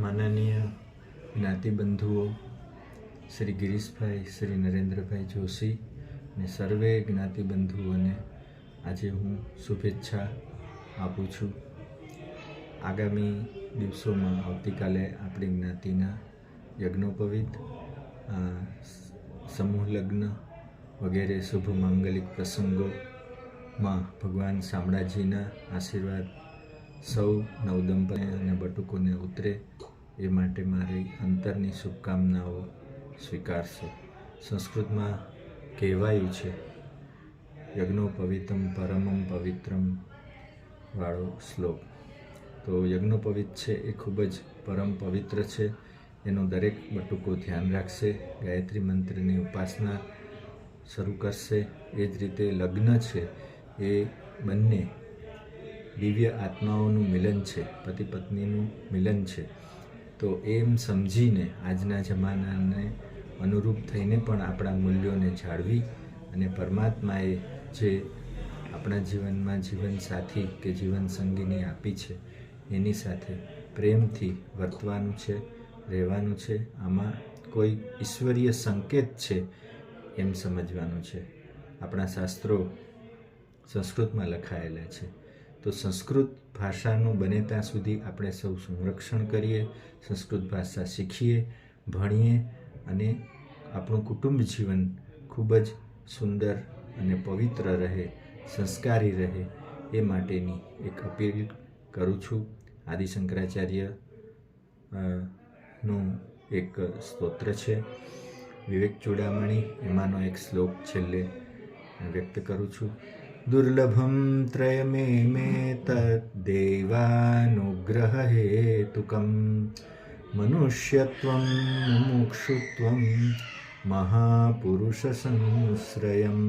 માનનીય જ્ઞાતિબંધુઓ શ્રી ગિરીશભાઈ, શ્રી નરેન્દ્રભાઈ જોશી અને સર્વે જ્ઞાતિબંધુઓને આજે હું શુભેચ્છા આપું છું. આગામી દિવસોમાં આવતીકાલે આપણી જ્ઞાતિના યજ્ઞોપવિત સમૂહ લગ્ન વગેરે શુભ માંગલિક પ્રસંગોમાં ભગવાન શામળાજીના આશીર્વાદ સૌ નવદંપતિ અને બટુકોને ઉતરે. એ માટે મારી અંતરની શુભકામનાઓ સ્વીકારશો. સંસ્કૃતમાં કહેવાયું છે યજ્ઞોપવિતમ પરમમ પવિત્રમ વાળો શ્લોક. તો યજ્ઞોપવિત છે એ ખૂબ જ પરમ પવિત્ર છે. એનો દરેક બટુકો ધ્યાન રાખશે, ગાયત્રી મંત્રની ઉપાસના શરૂ કરશે. એ જ રીતે લગ્ન છે, એ બંને દિવ્ય આત્માઓનું મિલન છે પતિ પત્નીનું મિલન છે. તો એમ સમજીને આજના જમાનાને અનુરૂપ થઈને પણ આપણા મૂલ્યોને જાળવી અને પરમાત્માએ જે આપણા જીવનમાં જીવનસાથી કે જીવનસંગીની આપી છે, એની સાથે પ્રેમથી વર્તવાનું છે, રહેવાનું છે. આમાં કોઈ ઈશ્વરીય સંકેત છે એમ સમજવાનું છે. આપણા શાસ્ત્રો સંસ્કૃતમાં લખાયેલા છે. તો સંસ્કૃત ભાષાનું બને ત્યાં સુધી આપણે સૌ સંરક્ષણ કરીએ, સંસ્કૃત ભાષા શીખીએ, ભણીએ અને આપણું કુટુંબ જીવન ખૂબ જ સુંદર અને પવિત્ર રહે, સંસ્કારી રહે એ માટેની એક અપીલ કરું છું. આદિ શંકરાચાર્યનું એક સ્તોત્ર છે. વિવેક ચૂડામણી, એમાંનો એક શ્લોક છેલ્લે વ્યક્ત કરું છું. દુર્લભમ ત્રયમે मे તદ્દેવાનુગ્રહ હેતુકમ મનુષ્યત્વમ મહાપુરુષસંશ્રયમ મહાપુરુષ સંશ્રયમ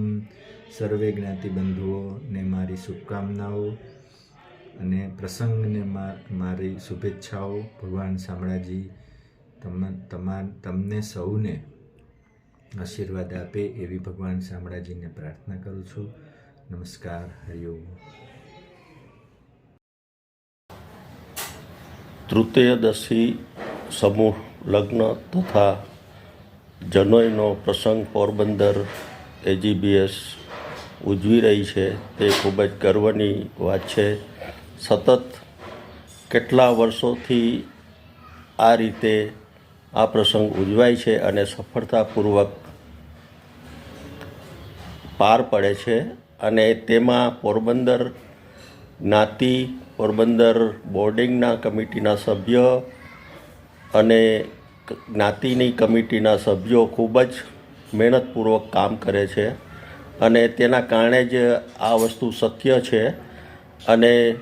સર્વે જ્ઞાતિબંધુઓને મારી શુભકામનાઓ અને પ્રસંગને મારી શુભેચ્છાઓ ભગવાન શામળાજી તમા તમને સૌને આશીર્વાદ આપે એવી ભગવાન શામળાજીને પ્રાર્થના કરું છું નમસ્કાર હરિઓમ તૃતીયદશી સમૂહ લગ્ન તથા જનોઈનો પ્રસંગ પોરબંદર એજીબીએસ ઉજવી રહી છે. તે ખૂબ જ ગર્વની વાત છે. સતત કેટલા વર્ષોથી આ રીતે આ પ્રસંગ ઉજવાય છે અને સફળતાપૂર્વક પાર પડે છે. અને તેમાં પોરબંદર જ્ઞાતિ, પોરબંદર બોર્ડિંગના કમિટીના સભ્ય અને જ્ઞાતિની કમિટીના સભ્યો ખૂબ જ મહેનતપૂર્વક કામ કરે છે અને તેના કારણે જ આ વસ્તુ શક્ય છે અને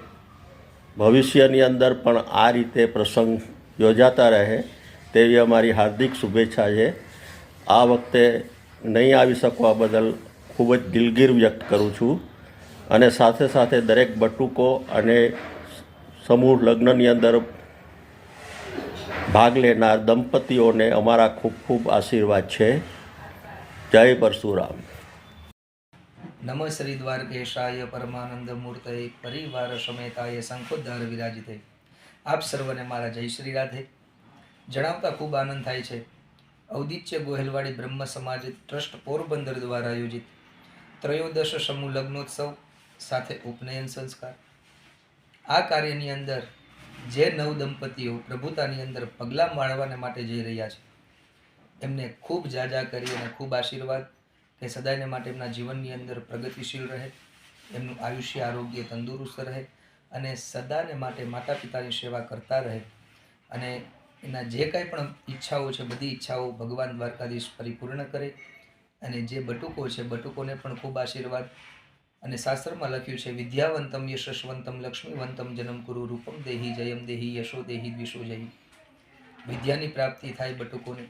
ભવિષ્યની અંદર પણ આ રીતે પ્રસંગ યોજાતા રહે તેવી અમારી હાર્દિક શુભેચ્છા છે. આ વખતે નહીં આવી શકવા બદલ ખૂબ જ દિલગીર વ્યક્ત કરું છું. અને સાથે સાથે દરેક બટુકો અને સમૂહ લગ્નની અંદર ભાગ લેનાર દંપતીઓને અમારા ખૂબ ખૂબ આશીર્વાદ છે. જય પરશુરામ. નમ શ્રી દ્વારકેશાય પરમાનંદ મૂર્તય પરિવાર સમેતાય શંખોદ્ધાર વિરાજિતે. આપ સર્વને મારા જય શ્રી રાધે. જણાવતા ખૂબ આનંદ થાય છે. ઔદિત્ય ગોહેલવાડી બ્રહ્મ સમાજ ટ્રસ્ટ પોરબંદર દ્વારા આયોજિત ત્રયોદશ સમૂહ લગ્નોત્સવ સાથે ઉપનયન સંસ્કાર. આ કાર્યની અંદર જે નવ દંપતીઓ પ્રભુતાની અંદર પગલાં માળવાને માટે જઈ રહ્યા છે, એમને ખૂબ જાજા કરી અને ખૂબ આશીર્વાદ કે સદાયને માટે એમના જીવનની અંદર પ્રગતિશીલ રહે, એમનું આયુષ્ય, આરોગ્ય તંદુરસ્ત રહે અને સદાને માટે માતા પિતાની સેવા કરતા રહે અને એના જે કાંઈ પણ ઈચ્છાઓ છે, બધી ઈચ્છાઓ ભગવાન દ્વારકાધીશ પરિપૂર્ણ કરે અને જે બટુકો છે, બટુકોને પણ ખૂબ આશીર્વાદ અને શાસ્ત્રમાં લખ્યું છે, વિદ્યાવંતમ યશસ્વંતમ લક્ષ્મીવંતમ જનમ કુરુ રૂપમ દેહી જયમ દેહી યશો દેહી દ્વિષો જયી. વિદ્યાની પ્રાપ્તિ થાય બટુકોને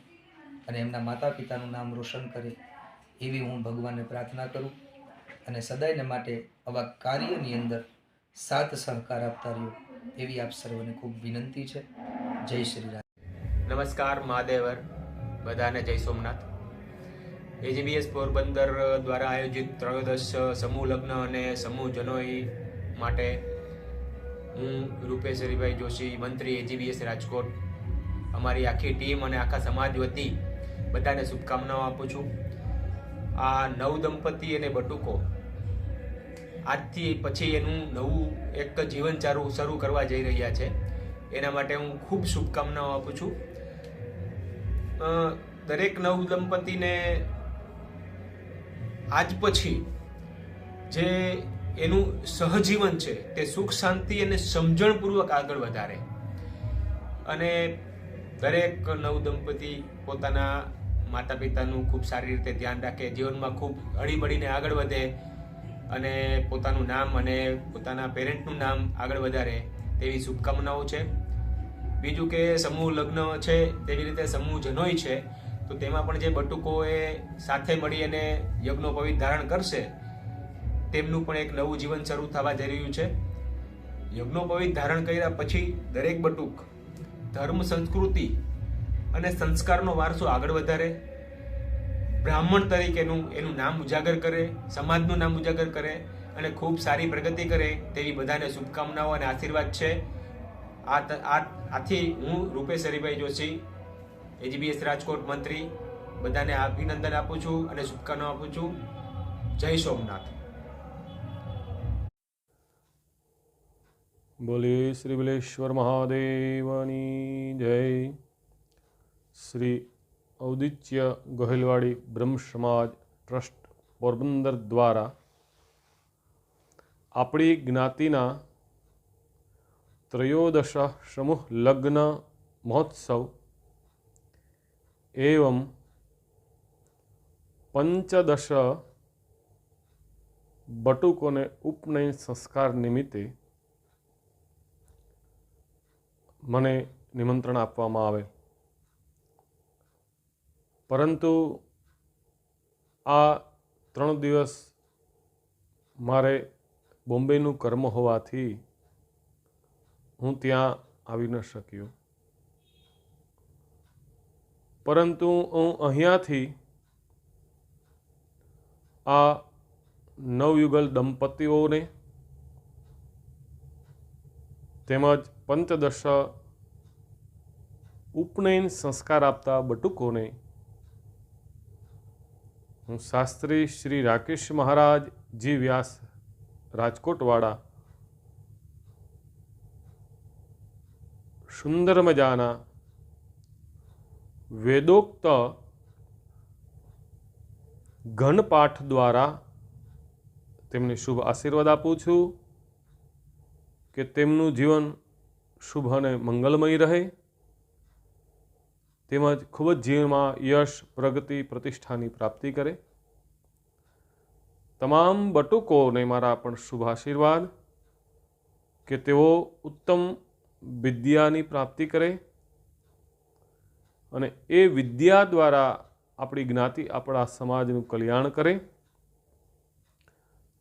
અને એમના માતા પિતાનું નામ રોશન કરે, એવી હું ભગવાનને પ્રાર્થના કરું અને સદાયને માટે આવા કાર્યની અંદર સાત સહકાર આપતા રહ્યો, એવી આપ સર્વને ખૂબ વિનંતી છે. જય શ્રી રામ. નમસ્કાર, મહાદેવર. બધાને જય સોમનાથ. એજીબીએસ પોરબંદર દ્વારા આયોજિત ત્રયોદશ સમૂહ લગ્ન અને સમૂહ જનોઈ માટે હું રૂપેશ હરિભાઈ જોશી, મંત્રી એજીબીએસ રાજકોટ, અમારી આખી ટીમ અને આખા સમાજ વતી બધાને શુભકામનાઓ આપું છું. આ નવ દંપતી અને બટુકો, આજથી પછી એનું નવું એક જીવન ચારું શરૂ કરવા જઈ રહ્યા છે. એના માટે હું ખૂબ શુભકામનાઓ આપું છું. દરેક નવ દંપતીને આજ પછી જે એનું સહજીવન છે, તે સુખ, શાંતિ અને સમજણપૂર્વક આગળ વધારે. અને દરેક નવ દંપતી પોતાના માતા પિતાનું ખૂબ સારી રીતે ધ્યાન રાખે, જીવનમાં ખૂબ હળીબળીને આગળ વધે અને પોતાનું નામ અને પોતાના પેરેન્ટનું નામ આગળ વધારે, તેવી શુભકામનાઓ છે. બીજું કે સમૂહ લગ્ન છે, તેવી રીતે સમૂહ જનોય છે તો તેમાં પણ જે બટુકોએ સાથે મળી અને યજ્ઞોપવિત ધારણ કરશે, તેમનું પણ એક નવું જીવન શરૂ થવા જઈ રહ્યું છે. યજ્ઞોપવિત ધારણ કર્યા પછી દરેક બટુક ધર્મ, સંસ્કૃતિ અને સંસ્કારનો વારસો આગળ વધારે, બ્રાહ્મણ તરીકેનું એનું નામ ઉજાગર કરે, સમાજનું નામ ઉજાગર કરે અને ખૂબ સારી પ્રગતિ કરે તેવી બધાને શુભકામનાઓ અને આશીર્વાદ છે. આ, આથી હું રૂપેશ હરિભાઈ જોશી એજીબીએસ રાજકોટ મંત્રી, બધાને અભિનંદન આપું છું અને શુભકામનાઓ આપું છું. જય સોમનાથ. બોલીએ શ્રી બિલેશ્વર મહાદેવની જય. શ્રી ઔદિત્ય ગોહિલવાડી બ્રહ્મ સમાજ ટ્રસ્ટ પોરબંદર દ્વારા આપણી જ્ઞાતિના ત્રયોદશ સમૂહ લગ્ન મહોત્સવ એવં પંચદશ બટુકોને ઉપનયન સંસ્કાર નિમિત્તે મને નિમંત્રણ આપવામાં આવે પરંતુ આ ત્રણ દિવસ મારે બોમ્બેનું કર્મ હોવાથી હું ત્યાં આવી ન શક્યો પરંતુ હું અહીંયાથી આ નવયુગલ દંપતીઓને તેમજ પંચદશ ઉપનયન સંસ્કાર આપતા બટુકોને હું શાસ્ત્રી શ્રી રાકેશ મહારાજ જી વ્યાસ રાજકોટવાળા સુંદર મજાના વેદોક્ત ઘનપાઠ દ્વારા તેમને શુભ આશીર્વાદ આપું છું કે તેમનું જીવન શુભ અને મંગલમય રહે. તેમજ ખૂબ જ જીવનમાં યશ, પ્રગતિ, પ્રતિષ્ઠાની પ્રાપ્તિ કરે. તમામ બટુકોને મારા પણ શુભ આશીર્વાદ કે તેઓ ઉત્તમ વિદ્યાની પ્રાપ્તિ કરે. અને એ વિદ્યા દ્વારા આપણી જ્ઞાતિ આપણા સમાજનું કલ્યાણ કરે.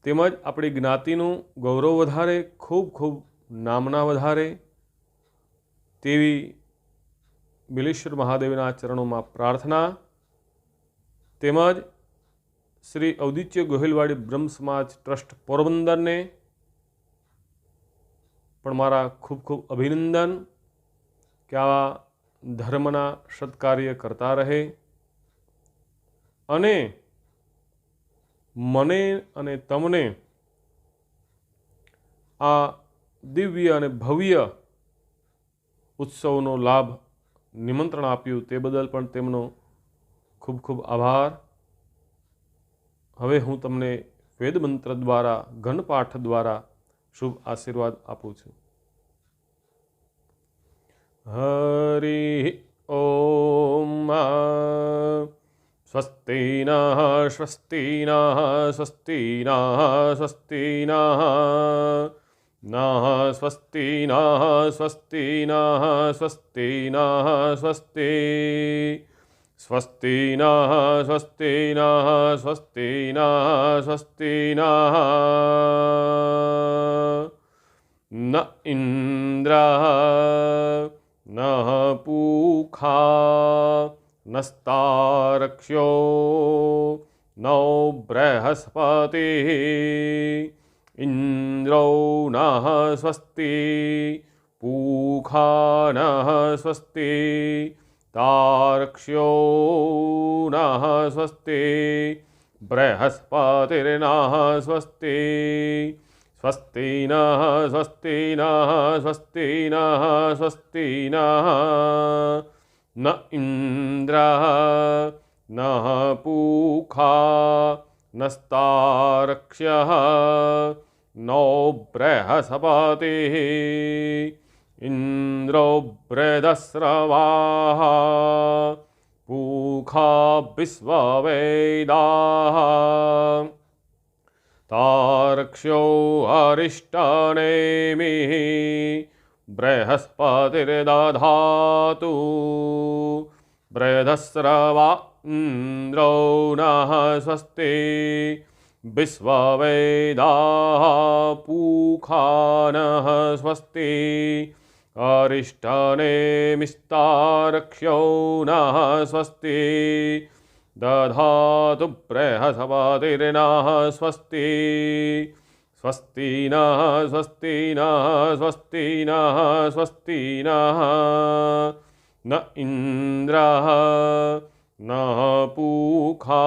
તેમજ આપણી જ્ઞાતિનું ગૌરવ વધારે, ખૂબ ખૂબ નામના વધારે. તેવી બિલેશ્વર મહાદેવના ચરણોમાં પ્રાર્થના. તેમજ શ્રી ઔદિત્ય ગોહિલવાડી બ્રહ્મ સમાજ ટ્રસ્ટ પોરબંદરને પણ મારા ખૂબ ખૂબ અભિનંદન. કે આવા ધર્મના સત્કાર્ય કરતા રહે અને મને અને તમને આ દિવ્ય અને ભવ્ય ઉત્સવનો લાભ, નિમંત્રણ આપ્યું તે બદલ પણ તેમનો ખૂબ ખૂબ આભાર. હવે હું તમને વેદમંત્ર દ્વારા, ઘનપાઠ દ્વારા શુભ આશીર્વાદ આપું છું. હરિ ઓમ સ્વસ્તિ નઃ સ્વસ્તિ નઃ સ્વસ્તિ નઃ સ્વસ્તિ નઃ નઃ સ્વસ્તિ નઃ સ્વસ્તિ નઃ સ્વસ્તિ નઃ સ્વસ્તિ સ્વસ્તિ નઃ સ્વસ્તિ નઃ સ્વસ્તિ નઃ સ્વસ્તિ નઃ ન ઇન્દ્રઃ નઃ પૂખા, નસ્તારક્ષ્યો, નો બૃહસ્પતિ, ઇન્દ્રો નઃ સ્વસ્તિ, પૂખા નઃ સ્વસ્તિ, તારક્ષ્યો નઃ સ્વસ્તિ બૃહસ્પતિર્નઃ સ્વસ્તિ स्वस्ति नः स्वस्ति नः स्वस्ति नः स्वस्ति नः न इन्द्रः नः पूखा नस्तारक्ष्यः नो बृहस्पतिः इन्द्रो बृहदस्रवाः पूखा विश्ववेदाः तार्क्ष्यो अरिष्टनेमिः बृहस्पतिर्दधातु। बृहदस्रवा इन्द्रो नः स्वस्ति विश्ववेदाः पूखानः स्वस्ति। अरिष्टनेमिस्तारक्ष्यो नः स्वस्ति दधातु बृहस्पतिर्नः स्वस्ति स्वस्ति नः स्वस्ति नः स्वस्ति नः स्वस्ति नः न इन्द्रः नः पूखा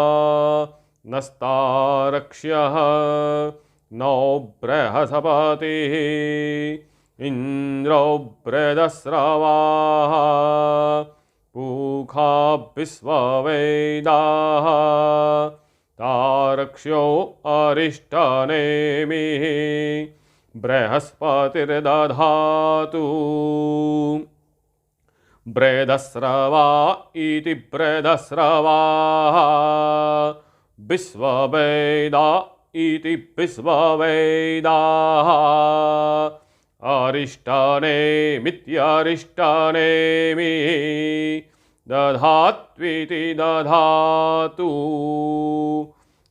नस्तारक्ष्यः नो बृहस्पतिः इन्द्रो बृहदस्रवाः पूखा विश्ववेदाः तारक्ष्यो अरिष्टनेमिः। बृहस्पतिर्दधातु। बृहदस्रवा इति बृहदस्रवाः विश्ववेदा इति विश्ववेदाः अरिष्टानेमित्यरिष्टानेमि दधात्विति दधातु।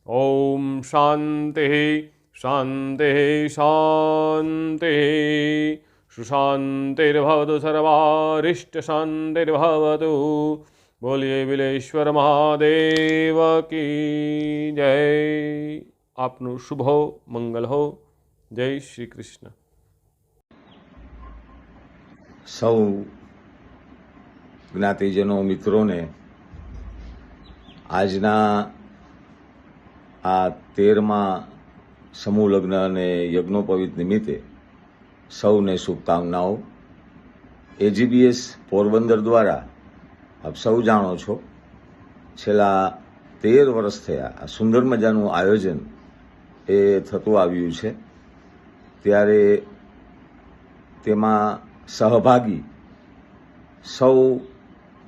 ॐ शान्तिः शान्तिः शान्तिः। सुशान्तिर्भवतु सर्वारिष्टशान्तिर्भवतु। बोलिए बिलेश्वर महादेव की जय। आपनु शुभ हो मंगल हो। जय श्री कृष्ण। સૌ જ્ઞાતિજનો મિત્રોને આજના આ તેરમા સમૂહ લગ્ન અને યજ્ઞોપવિત નિમિત્તે સૌને શુભકામનાઓ. એજીબીએસ પોરબંદર દ્વારા આપ સૌ જાણો છો, છેલ્લા તેર વર્ષ થયા આ સુંદર મજાનું આયોજન એ થતું આવ્યું છે. ત્યારે તેમાં સહભાગી સૌ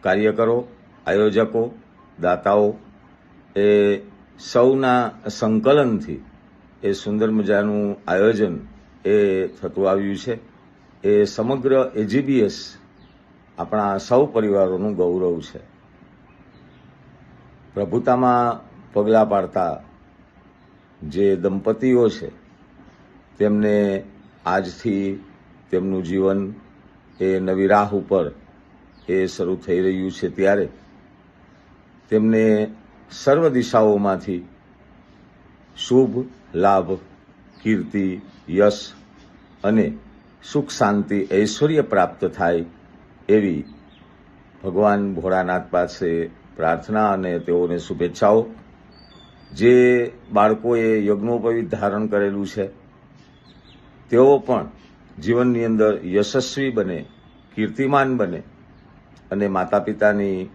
કાર્યકરો, આયોજકો, દાતાઓ એ સૌના સંકલનથી એ સુંદર મજાનું આયોજન એ થતું આવ્યું છે. એ સમગ્ર એજીબીએસ આપણા સૌ પરિવારોનું ગૌરવ છે. પ્રભુતામાં પગલાં પાડતા જે દંપતીઓ છે, તેમને આજથી તેમનું જીવન એ નવી રાહ ઉપર એ શરૂ થઈ રહ્યું છે ત્યારે તેમને સર્વ દિશાઓમાંથી શુભ, લાભ, કીર્તિ, યશ અને સુખ, શાંતિ, ઐશ્વર્ય પ્રાપ્ત થાય એવી ભગવાન ભોળાનાથ પાસે પ્રાર્થના અને તેઓને શુભેચ્છાઓ. જે બાળકોએ યજ્ઞોપવિત ધારણ કરેલું છે, તેઓ પણ જીવનની અંદર યશસ્વી બને, કીર્તિમાન બને અને માતા પિતાની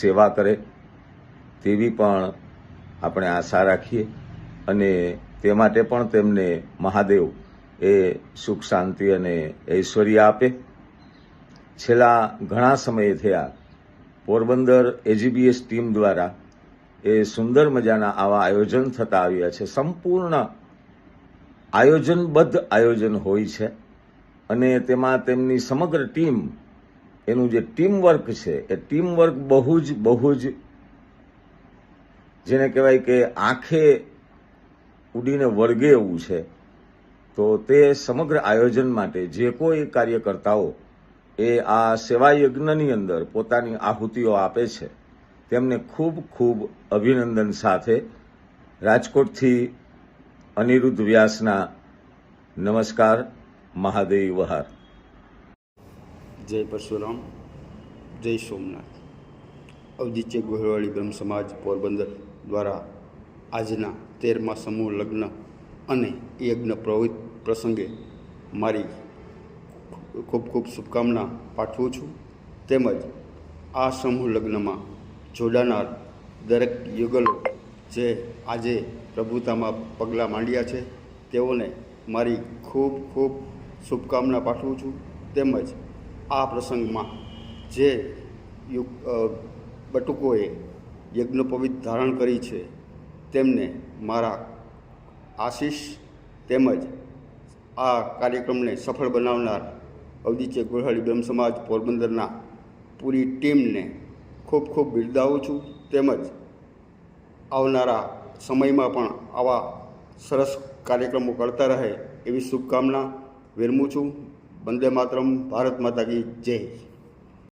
સેવા કરે, તેવી પણ આપણે આશા રાખીએ અને તે માટે પણ તેમને મહાદેવ એ સુખ, શાંતિ અને ઐશ્વર્ય આપે. છેલ્લા ઘણા સમય થયા, પોરબંદર એજીબીએસ ટીમ દ્વારા એ સુંદર મજાના આવા આયોજન થતા આવ્યા છે. સંપૂર્ણ આયોજનબદ્ધ આયોજન હોય છે અને તેમાં તેમની સમગ્ર ટીમ, એનું જે ટીમ વર્ક છે, એ ટીમ વર્ક બહુ જ બહુ જ, જેને કહેવાય કે આંખે ઉડીને વળગે એવું છે, તો તે સમગ્ર આયોજન માટે જે કોઈ કાર્યકર્તાઓ એ આ સેવા યજ્ઞની અંદર પોતાની આહુતિઓ આપે છે, તેમને ખૂબ ખૂબ અભિનંદન સાથે રાજકોટથી અનિરુદ્ધ વ્યાસના નમસ્કાર, મહાદેવ વહાર. જય પરશુરામ, જય સોમનાથ. અવદિત્ય ગોહેવાળી બ્રહ્મ સમાજ પોરબંદર દ્વારા આજના તેરમા સમૂહ લગ્ન અને યજ્ઞ પ્રવૃત્તિ પ્રસંગે મારી ખૂબ ખૂબ શુભકામના પાઠવું છું. તેમજ આ સમૂહ લગ્નમાં જોડાનાર દરેક યુગલો જે આજે પ્રભુતામાં પગલાં માંડ્યા છે. તેઓને મારી ખૂબ ખૂબ શુભકામના પાઠવું છું. તેમજ આ પ્રસંગમાં જે બટુકોએ યજ્ઞોપવિત ધારણ કરી છે, તેમને મારા આશીષ તેમજ આ કાર્યક્રમને સફળ બનાવનાર અવદિત્ય ગોળહાળી બ્રહ્મ સમાજ પોરબંદરના પૂરી ટીમને ખૂબ ખૂબ બિરદાવું છું. તેમજ આવનારા સમયમાં પણ આવા સરસ કાર્યક્રમો કરતા રહે એવી શુભકામના વિરમું છું. વંદે માતરમ, ભારત માતા કી જય.